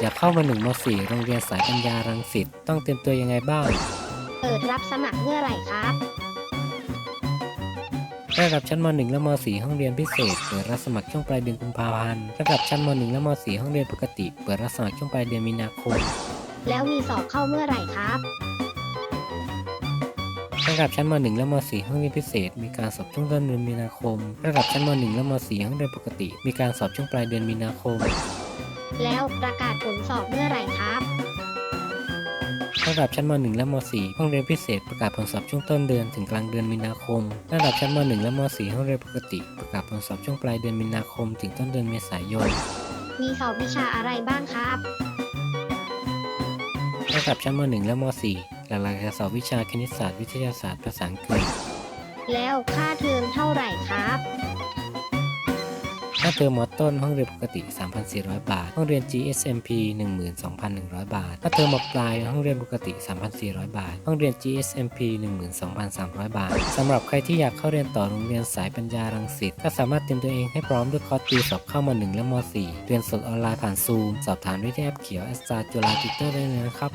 อยากเข้ามาหนึ่งม .4 โรงเรียนสายปัญญารังสิตต้องเตรียมตัวยังไงบ้าง เปิดรับสมัครเมื่อไหร่ครับ ระดับชั้นม .1 และม .4 ห้องเรียนพิเศษ เปิดรับสมัครช่วงปลายเดือนกุมภาพันธ์ระดับชั้นม .1 และม .4 ห้องเรียนปกติ เปิดรับสมัครช่วงปลายเดือนมีนาคม แล้วมีสอบเข้าเมื่อไหร่ครับ ระดับชั้นม .1 และม .4 ห้องเรียนพิเศษ มีการสอบช่วงต้นเดือนมีนาคม ระดับชั้นม .1 และม .4 ห้องเรียนปกติ มีการสอบช่วงปลายเดือนมีนาคม แล้วประกาศผลสอบเมื่อไหร่ครับระดับชั้นม .1 และม .4 ห้องเรียนพิเศษประกาศผลสอบช่วงต้นเดือนถึงกลางเดือนมีนาคม ระดับชั้นม .1 และม .4 ห้องเรียนปกติ ประกาศผลสอบช่วงปลายเดือนมีนาคม ถึงต้นเดือนเมษายน มีสอบวิชาอะไรบ้างครับ ระดับชั้นม .1 และม .4 หลักๆจะสอบวิชาคณิตศาสตร์วิทยาศาสตร์ภาษาอังกฤษ แล้วค่าเทอมเท่าไหร่ครับ ค่าเทอมมอต้นห้องเรียนปกติ 3,400 บาท ห้องเรียน GSMP 12,100 บาท ค่าเทอมมปลายห้องเรียนปกติ 3,400 บาท ห้องเรียน GSMP 12,300 บาท สำหรับใครที่อยากเข้าเรียนต่อโรงเรียนสายปัญญารังสิต ก็สามารถเตรียมตัวเองให้พร้อมด้วยคอร์สติวสอบเข้ามา 1 และม 4 เรียนสดออนไลน์ผ่านซูม สอบถามได้ที่แอปเขียวแอสตาจุฬาติเตอร์ได้เลยนะครับ